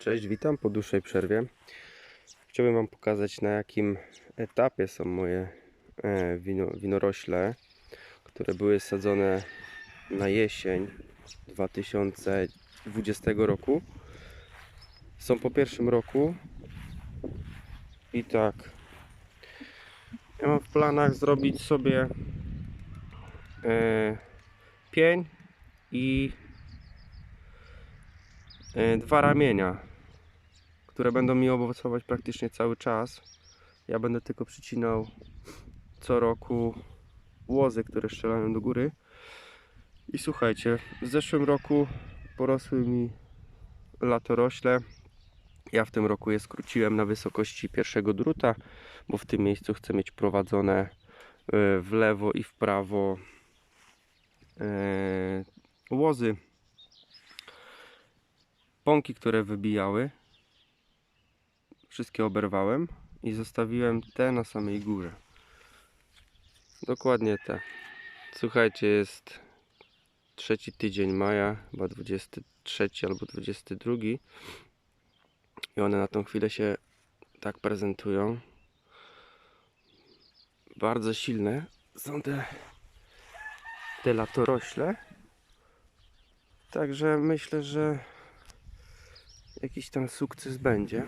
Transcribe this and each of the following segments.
Cześć, witam po dłuższej przerwie. Chciałbym Wam pokazać na jakim etapie są moje e, wino, winorośle, które były sadzone na jesień 2020 roku. Są po pierwszym roku i tak. Ja mam w planach zrobić sobie e, pień i e, dwa ramienia, które będą mi owocować praktycznie cały czas. Ja będę tylko przycinał co roku łozy, które strzelają do góry. I słuchajcie, w zeszłym roku porosły mi latorośle. Ja w tym roku je skróciłem na wysokości pierwszego druta, bo w tym miejscu chcę mieć prowadzone e, w lewo i w prawo e, łozy. Pąki, które wybijały, wszystkie oberwałem i zostawiłem te na samej górze. Dokładnie te. Słuchajcie, jest trzeci tydzień maja, chyba 23 albo 22. I one na tą chwilę się tak prezentują. Bardzo silne są te, te latorośle. Także myślę, że jakiś tam sukces będzie.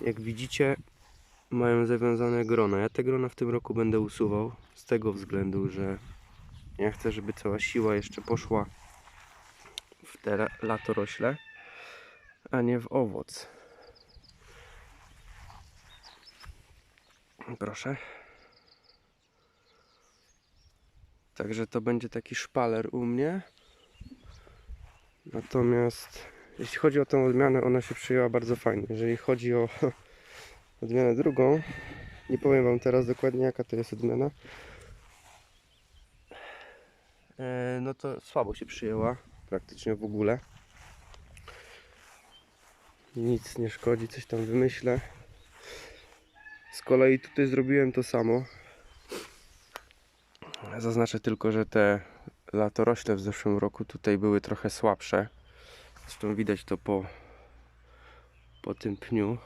Jak widzicie, mają zawiązane grona. Ja te grona w tym roku będę usuwał z tego względu, że ja chcę, żeby cała siła jeszcze poszła w te la- latorośle, a nie w owoc. Proszę. Także to będzie taki szpaler u mnie. Natomiast jeśli chodzi o tą odmianę, ona się przyjęła bardzo fajnie. Jeżeli chodzi o odmianę drugą, nie powiem Wam teraz dokładnie jaka to jest odmiana. E, no to słabo się przyjęła, praktycznie w ogóle. Nic nie szkodzi, coś tam wymyślę. Z kolei tutaj zrobiłem to samo. Zaznaczę tylko, że te latorośle w zeszłym roku tutaj były trochę słabsze. Zresztą widać to po, po tym pniu.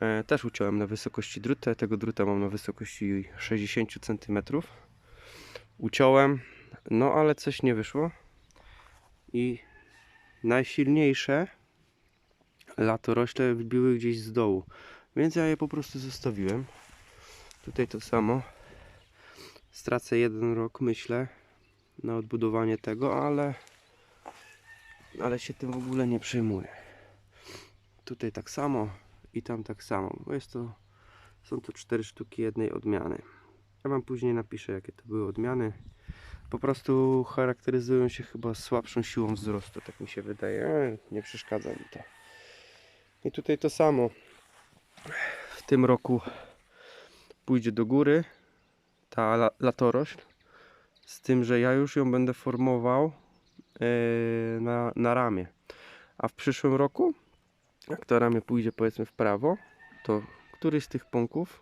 E, też uciąłem na wysokości druta. Tego druta mam na wysokości 60 cm. Uciąłem, no ale coś nie wyszło. I najsilniejsze latorośle wbiły gdzieś z dołu. Więc ja je po prostu zostawiłem. Tutaj to samo. Stracę jeden rok, myślę, na odbudowanie tego, ale ale się tym w ogóle nie przejmuję. Tutaj tak samo i tam tak samo, bo jest to są to cztery sztuki jednej odmiany. Ja wam później napiszę jakie to były odmiany. Po prostu charakteryzują się chyba słabszą siłą wzrostu, tak mi się wydaje. Nie przeszkadza mi to. I tutaj to samo. W tym roku pójdzie do góry ta la- latorośl. Z tym, że ja już ją będę formował na, na ramię. A w przyszłym roku, jak to ramię pójdzie powiedzmy w prawo, to któryś z tych pąków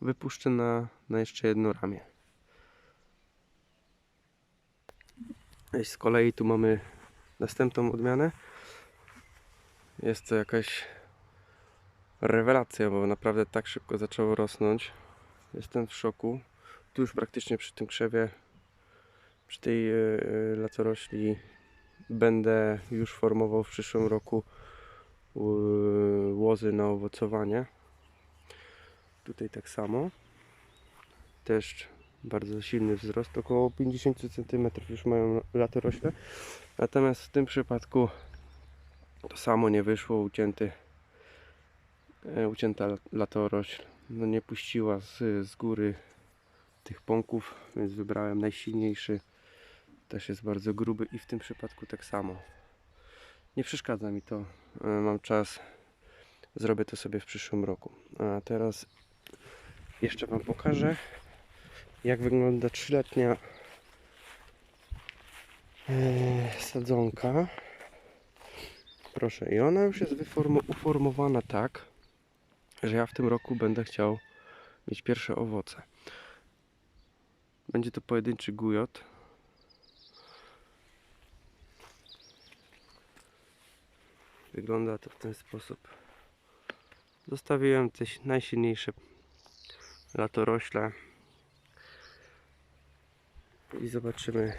wypuszczę na, na jeszcze jedno ramię. I z kolei tu mamy następną odmianę. Jest to jakaś rewelacja, bo naprawdę tak szybko zaczęło rosnąć. Jestem w szoku. Tu już praktycznie przy tym krzewie przy tej e, e, latorośli będę już formował w przyszłym roku łozy na owocowanie. Tutaj tak samo. Też bardzo silny wzrost, około 50 cm już mają latorośle. Natomiast w tym przypadku to samo nie wyszło, ucięty, e, ucięta latorośl no nie puściła z, z góry tych pąków, więc wybrałem najsilniejszy. Też jest bardzo gruby i w tym przypadku tak samo. Nie przeszkadza mi to. E, Mam czas. Zrobię to sobie w przyszłym roku. A teraz jeszcze Wam pokażę, jak wygląda trzyletnia e, sadzonka. Proszę, i ona już jest uformowana tak, że ja w tym roku będę chciał mieć pierwsze owoce. Będzie to pojedynczy gujot. Wygląda to w ten sposób. Zostawiłem te najsilniejsze latorośle i zobaczymy,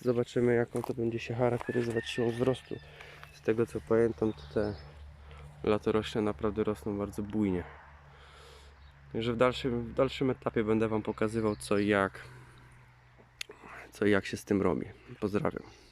zobaczymy jaką to będzie się charakteryzować siłą wzrostu. Z tego co pamiętam, to te latorośle naprawdę rosną bardzo bujnie. Także w dalszym, w dalszym etapie będę Wam pokazywał co i jak, co i jak się z tym robi. Pozdrawiam.